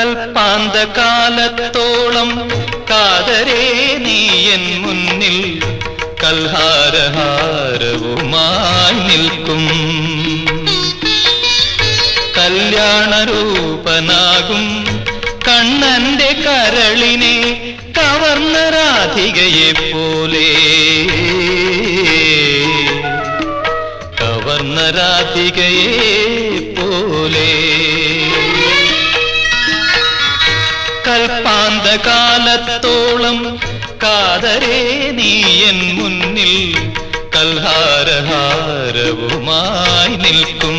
കൽപ്പാന്തകാലത്തോളം കാതരേ നീ എൻ മുന്നിൽ കൽഹാരഹാരവുമായി നിൽക്കും. കല്യാണരൂപനാകും കണ്ണന്റെ കരളിനെ കവർന്ന രാധികയെ പോലെ. കവർന്ന രാധികയെ പോലെ. കൽപ്പാന്തകാലത്തോളം കാതരേ എൻ മുന്നിൽ കൽഹാരഹാരവുമായി നിൽക്കും.